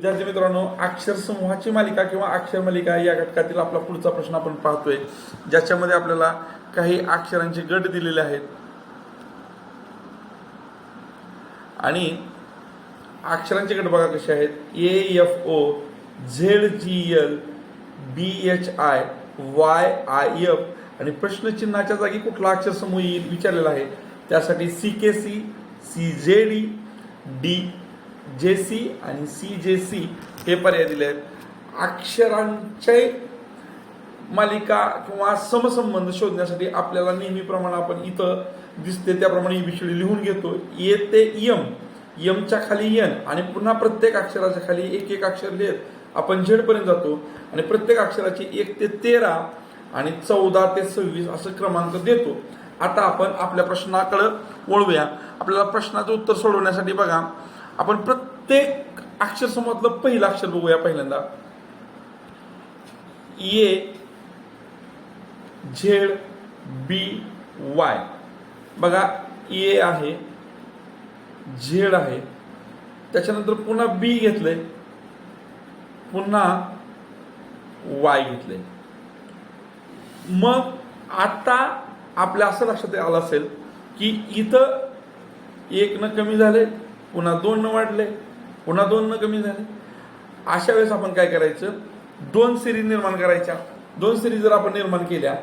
विद्यार्थी मित्रांनो अक्षर समूहाची मालिका किंवा अक्षर मालिका या घटकातील आपला पुढचा प्रश्न आपण पाहतोय ज्याच्यामध्ये आपल्याला काही अक्षरांचे गट दिलेले आहेत. आणि अक्षरांचे गट बघा कसे आहेत. A F O Z G L B H I Y I F आणि प्रश्नचिन्हाच्या जागी कुठला अक्षर समूह येईल विचारलेला आहे. त्यासाठी C K C C J D D J C आणि सी जे सी हे पर्याय दिले आहेत. अक्षरांचे मालिका किंवा समसंबंध शोधण्यासाठी आपल्याला नेहमीप्रमाणे आपण इथं दिसते त्याप्रमाणे विषयी लिहून घेतो ये ते यम यमच्या खाली यन आणि पुन्हा प्रत्येक अक्षराच्या खाली एक एक अक्षर लिहित आपण झेडपर्यंत जातो. आणि प्रत्येक अक्षराची एक ते तेरा आणि चौदा ते सव्वीस असं क्रमांक देतो. आता आपण आपल्या प्रश्नाकडं वळूया. आपल्याला प्रश्नाचं उत्तर सोडवण्यासाठी बघा. आपण प्रत्येक अक्षर समूहातलं पहिलं अक्षर बघूया पहिल्यांदा. A Z B Y. बघा ए आहे झेड आहे. त्याच्यानंतर पुन्हा बी घेतलंय. पुन्हा वाय घेतलंय. मग आता आपल्या असं लक्षात आलं असेल की इथं एक न कमी झाले पुन्हा दोन न वाढले पुन्हा दोन न कमी झाले. अशा वेळेस आपण काय करायचं? दोन सिरीज निर्माण करायच्या. दोन सिरीज जर आपण निर्माण केल्या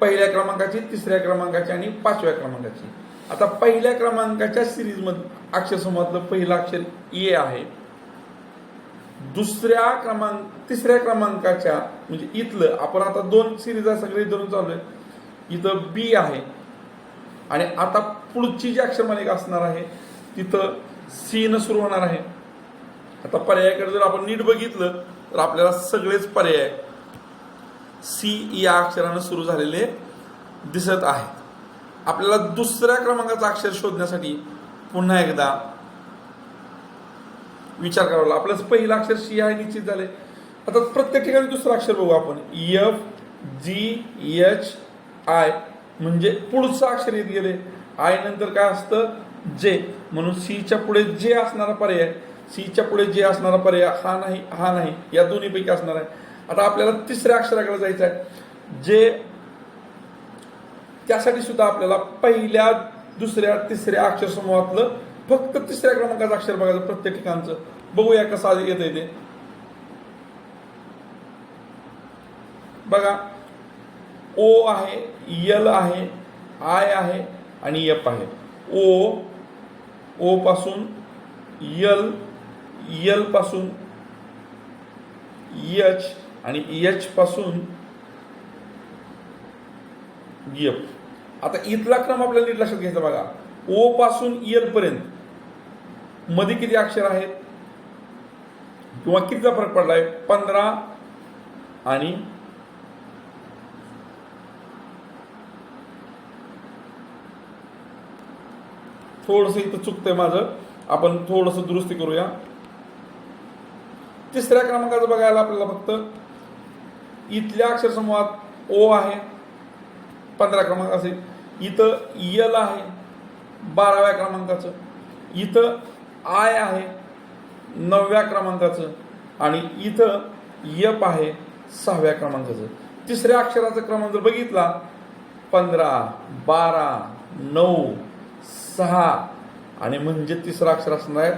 पहिल्या क्रमांकाची तिसऱ्या क्रमांकाची आणि पाचव्या क्रमांकाची. आता पहिल्या क्रमांकाच्या सिरीजमध्ये अक्षरसमूहातलं पहिलं अक्षर ए आहे. दुसऱ्या क्रमांक तिसऱ्या क्रमांकाच्या म्हणजे इथलं आपण आता दोन सिरीज सगळे धरून चालू आहे इथं बी आहे. आणि आता पुढची जी अक्षरमालिका असणार आहे तिथं सी सुरू होणार आहे. आता पर्यायाकडे जर आपण नीट बघितलं तर आपल्याला सगळेच पर्याय सी या अक्षरानं सुरू झालेले दिसत आहेत. आपल्याला दुसऱ्या क्रमांकाचं अक्षर शोधण्यासाठी पुन्हा एकदा विचार करावा लागला. आपलं पहिलं अक्षर सी आहे निश्चित झाले आता प्रत्येक ठिकाणी दुसरं अक्षर बघू आपण. एफ जी एच आय म्हणजे पुढचं अक्षर येत गेले आय नंतर काय असतं? जे म्हणून सीच्या पुढे जे असणारा पर्याय सीच्या पुढे जे असणारा पर्याय हा नाही हा नाही या दोन्हीपैकी असणार आहे. आता आपल्याला तिसऱ्या अक्षराकडे जायचं आहे. जे त्यासाठी सुद्धा आपल्याला पहिल्या दुसऱ्या तिसऱ्या अक्षर समूहातलं फक्त तिसऱ्या क्रमांकाचं अक्षर बघायचं प्रत्येक ठिकाणचं. बघूया कसं येत ते. बघा ओ आहे यल आहे आय आहे आणि एफ आहे. ओ ओ पासून यल यलपासून एच आणि एच पासून एफ आता इथला क्रम आपल्याला नीट लक्षात घ्यायचा बघा. ओ पासून एल पर्यंत. मध्ये किती अक्षर आहेत? किंवा कितीचा फरक पडलाय? पंधरा आणि थोडंसं इथं चुकतंय माझं. आपण थोडंसं दुरुस्ती करूया. तिसऱ्या क्रमांकाचं बघायला आपल्याला फक्त इथल्या अक्षरसमूहात ओ आहे. पंधरा क्रमांक असेल. इथं यल आहे. बाराव्या क्रमांकाचं. इथं आय आहे. नवव्या क्रमांकाचं. आणि इथं यप आहे. सहाव्या क्रमांकाचं. तिसऱ्या अक्षराचा क्रमांक जर बघितला पंधरा बारा नऊ सहा. आणि म्हणजे तिसरं अक्षर असणार आहे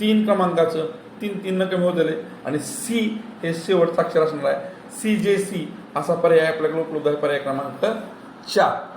तीन क्रमांकाचं. तीन तीननं कमी होत आणि सी हे शेवटचं अक्षर असणार आहे. सी जे सी असा पर्याय आपल्याकडे उपलब्ध आहे. पर्याय क्रमांक चार.